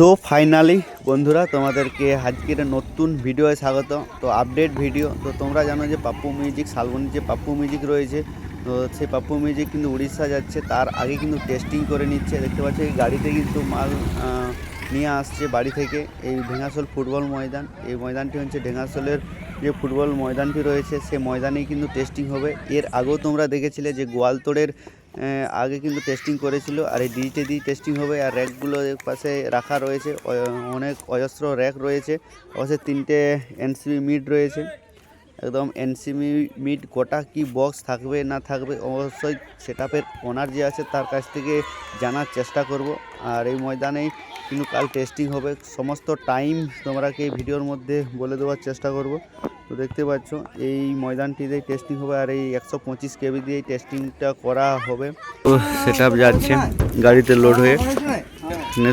So finally বন্ধুরা, তোমাদেরকে আজকের নতুন ভিডিওয়ে স্বাগত। তো আপডেট ভিডিও তো তোমরা জানো যে পাপ্পু মিউজিক শালবনির যে পাপ্পু মিউজিক রয়েছে, তো সেই পাপ্পু মিউজিক কিন্তু উড়িষ্যা যাচ্ছে, তার আগে কিন্তু টেস্টিং করে নিচ্ছে। দেখতে পাচ্ছ, এই গাড়িতে কিন্তু মাল নিয়ে আসছে বাড়ি থেকে, এই ঢেঙ্গাসোল ফুটবল ময়দান। এই ময়দানটি হচ্ছে ঢেঙ্গাসোলের যে ফুটবল ময়দানটি রয়েছে, সে ময়দানেই কিন্তু টেস্টিং হবে। এর আগেও তোমরা দেখেছিলে যে গোয়ালতোড়ের আগে কিন্তু টেস্টিং করেছিল, আর এই ডিজিটে দিয়ে টেস্টিং হবে, আর র্যাকগুলো পাশে রাখা রয়েছে অনেক অজস্র র্যাক রয়েছে, অবশ্যই তিনটে এনসিবি মিড রয়েছে, একদম এনসিবি মিড গোটা কি বক্স থাকবে, না থাকবে, অবশ্যই সেটাপের ওনার যে আছে তার কাছ থেকে জানার চেষ্টা করব, আর এই ময়দানেই কিন্তু কাল টেস্টিং হবে, সমস্ত টাইম তোমরাকে ভিডিওর মধ্যে বলে দেওয়ার চেষ্টা করব। তো দেখতে পাচ্ছ, এই ময়দানটিতেই টেস্টিং হবে আর এই একশো পঁচিশ কেবি দিয়েই টেস্টিংটা করা হবে। তো সেট যাচ্ছে, গাড়িতে লোড হয়ে।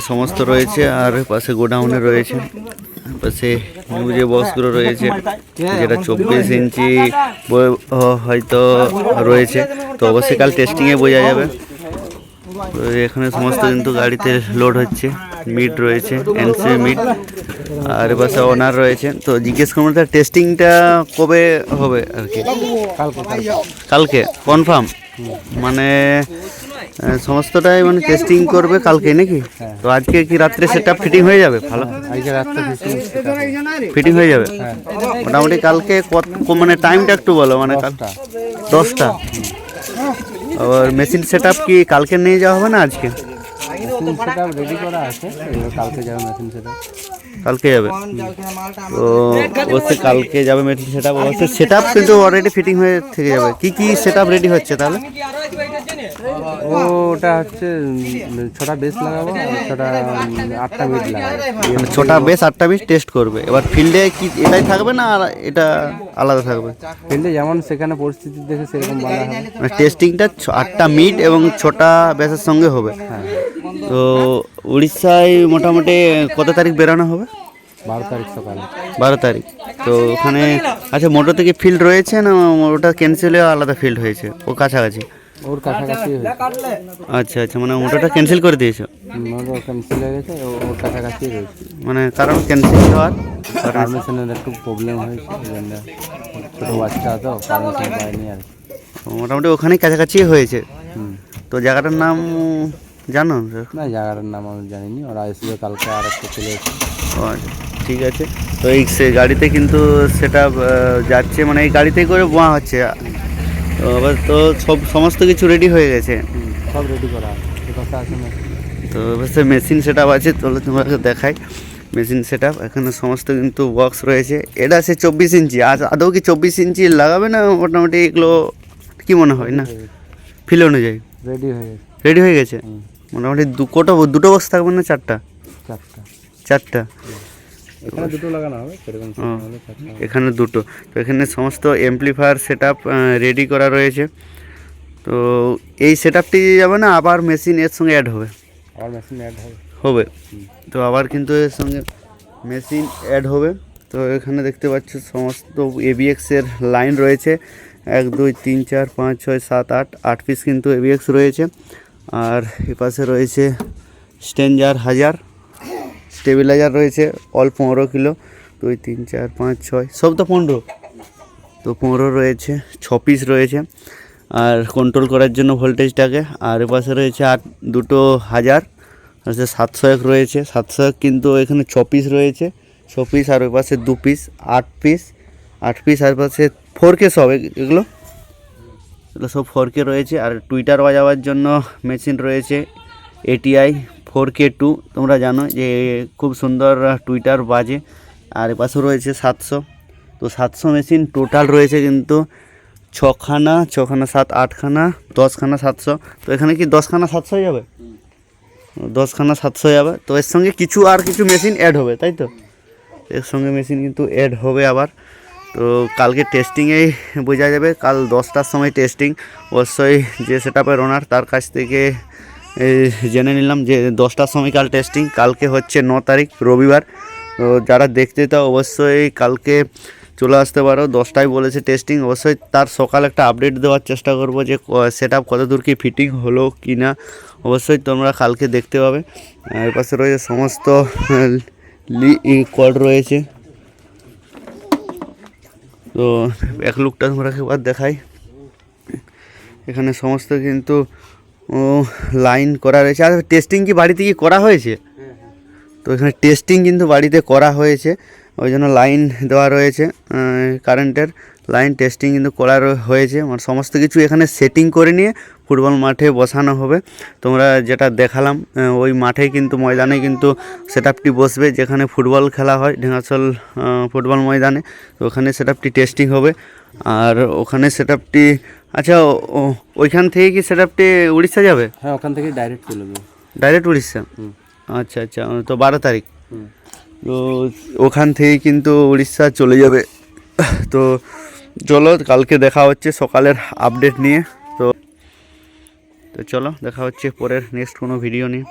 সমস্ত রয়েছে আর পাশে গোডাউনে রয়েছে, পাশে নিউ যে বক্সগুলো রয়েছে, যেটা চব্বিশ ইঞ্চি হয়তো রয়েছে। তো অবশ্যই কাল টেস্টিংয়ে বোঝা যাবে। এখানে সমস্ত কিন্তু গাড়িতে লোড হচ্ছে। মিট রয়েছে এনসি মিট আর পাশে ওনার রয়েছে। তো জিজ্ঞেস করব তার টেস্টিংটা কবে হবে আর কি? কালকে কনফার্ম মানে সমস্তটাই মানে টেস্টিং করবে কালকে নাকি? তো আজকে কি রাত্রে সেটা ফিটিং হয়ে যাবে? ভালো। ফিটিং হয়ে যাবে? মোটামুটি কালকে কত মানে টাইমটা একটু বলো মানে দশটা। আর মেশিন সেট আপ কি কালকে নিয়ে যাওয়া হবে না আজকে? সেটা রেডি করা আছে। কালকে যাবে মেশিন সেটা। কালকে যাবে। তো অবশ্যই কালকে যাবে মেশিন সেট অবশ্যই সেট কিন্তু অলরেডি ফিটিং হয়ে থেকে যাবে। কি কি সেট রেডি হচ্ছে তাহলে? ও ওটা হচ্ছে ছটা বেস লাগাবো। আর ছটা আটটা মিট লাগাবো। মানে ছটা বেশ আটটা বিশ টেস্ট করবে। এবার ফিল্ডে কি এটাই থাকবে না আর এটা আলাদা থাকবে? ফিল্ডে যেমন সেখানে পরিস্থিতি দেখে সেরকম বানা হবে। মানে টেস্টিংটা ছ- আটটা মিট এবং ছটা ব্যাসের সঙ্গে হবে। তো উড়িষ্যায় মোটামুটি কত তারিখ বেরোনো হবে? বারো তারিখ সকালে। বারো তারিখ। তো ওখানে আচ্ছা মোটর থেকে ফিল্ড রয়েছে না ওটা ক্যান্সেল হয়ে আলাদা ফিল্ড হয়েছে? ও কাছাকাছি? ওর কাছাকাছি হয়েছে। আচ্ছা আচ্ছা মানে মোটরটা ক্যান্সেল করে দিয়েছ? ক্যান্সেল হয়ে গেছে ওর কাছাকাছি রয়েছে। মানে কারণ ক্যান্সেল হওয়ার পারমিশনের একটু প্রবলেম হয়েছে জন্য ছোটো বাচ্চা তো পারমিশন পায়নি আর মোটামুটি ওখানে কাছাকাছি হয়েছে। হুম। তো জায়গাটার নাম জানো? না জায়গাটার নাম আমি জানিনি। ওরা আসবে কালকে আর একটা চলে ঠিক আছে। তো এই সে গাড়িতে কিন্তু সেটা যাচ্ছে মানে এই গাড়িতেই করে বোয়া হচ্ছে। তো আবার তো সব সমস্ত কিছু রেডি হয়ে গেছে। সব রেডি করা আছে। তো এবার সে মেশিন সেট আছে তাহলে তোমাকে দেখাই। মেশিন সেট এখানে সমস্ত কিন্তু বক্স রয়েছে। এটা সে চব্বিশ ইঞ্চি। আজ আদৌ কি চব্বিশ ইঞ্চি লাগাবে না মোটামুটি এগুলো কি মনে হয় না? ফিল অনুযায়ী। রেডি হয়ে গেছে। রেডি হয়ে গেছে? মোটামুটি দু কোটা দুটো বক্স থাকবে না চারটা? চারটা। চারটা? এখানে দুটো লাগানো হবে সেরকম। এখানে দুটো। তো এখানে সমস্ত এমপ্লিফায়ার সেট রেডি করা রয়েছে। তো এই সেট আপটি যাবে না আবার মেশিন এর সঙ্গে অ্যাড হবে। আবার মেশিন অ্যাড হবে। হবে। তো আবার কিন্তু এর সঙ্গে মেশিন অ্যাড হবে। তো এখানে দেখতে পাচ্ছ সমস্ত এবিএক্স এর লাইন রয়েছে। এক দুই তিন চার পাঁচ ছয় সাত আট আট পিস কিন্তু এবিএক্স রয়েছে। আর এপাশে রয়েছে স্টেঞ্জার হাজার, স্টেবিলাইজার রয়েছে, অল পনেরো কিলো। দুই, তিন, চার, পাঁচ, ছয়, সব তো পনেরো। তো পনেরো রয়েছে, ছ পিস রয়েছে। আর কন্ট্রোল করার জন্য ভোল্টেজটাকে আর এপাশে রয়েছে আট, দুটো হাজার সাতশো এক রয়েছে। সাতশো এক কিন্তু এখানে ছ পিস রয়েছে। ছ পিস আর ওই পাশে দু পিস আট পিস আট পিস আর পাশে ফোর কে সব এগুলো। এগুলো সব ফোর কে রয়েছে। আর টুইটার বাজাবার জন্য মেশিন রয়েছে এটিআই ফোর কে টু তোমরা জানো যে খুব সুন্দর টুইটার বাজে। আর এপাশে রয়েছে সাতশো। তো সাতশো মেশিন টোটাল রয়েছে কিন্তু ছখানা ছখানা সাত, আটখানা, দশখানা সাতশো। তো এখানে কি দশখানা সাতশো হয়ে যাবে দশখানা সাতশো যাবে তো এর সঙ্গে কিছু আর কিছু মেশিন অ্যাড হবে, তাই তো? এর সঙ্গে মেশিন কিন্তু অ্যাড হবে আবার। তো কালকে টেস্টিংয়েই বোঝা যাবে। কাল দশটার সময় টেস্টিং অবশ্যই যে সেট আপের ওনার তার কাছ থেকে জেনে নিলাম যে দশটার সময় কাল টেস্টিং কালকে হচ্ছে ন তারিখ, রবিবার। তো যারা দেখতে তো অবশ্যই কালকে চলে আসতে পারো। দশটায় বলেছে টেস্টিং অবশ্যই তার সকাল একটা আপডেট দেওয়ার চেষ্টা করব যে সেট আপ কত দূর কি ফিটিং হলো কি না অবশ্যই তোমরা কালকে দেখতে পাবে। এর পাশে রয়েছে সমস্ত লি কড রয়েছে। তো এক লুকটা তোমরা একবার দেখাই। এখানে সমস্ত কিন্তু লাইন করা রয়েছে। আর টেস্টিং কি বাড়িতে কি করা হয়েছে? তো এখানে টেস্টিং কিন্তু বাড়িতে করা হয়েছে। ওই জন্য লাইন দেওয়া রয়েছে কারেন্টের লাইন টেস্টিং কিন্তু করা রয়ে- হয়েছে। মানে সমস্ত কিছু এখানে সেটিং করে নিয়ে ফুটবল মাঠে বসানো হবে। তোমরা যেটা দেখালাম ওই মাঠে কিন্তু ময়দানে কিন্তু সেট আপটি বসবে যেখানে ফুটবল খেলা হয় ঢেঙ্গাচল ফুটবল ময়দানে। তো ওখানে সেট আপটি টেস্টিং হবে। আর ওখানে সেট আপটি আচ্ছা ওইখান থেকে কি সেট আপটি উড়িষ্যা যাবে? হ্যাঁ ওখান থেকে ডাইরেক্ট চলে যাব। ডাইরেক্ট উড়িষ্যা? আচ্ছা আচ্ছা তো বারো তারিখ। তো ওখান থেকে কিন্তু উড়িষ্যা চলে যাবে। তো চলো, কালকে দেখা হচ্ছে সকালের আপডেট নিয়ে। তো তো চলো, দেখা হচ্ছে পরের নেক্সট কোনো ভিডিও নিয়ে।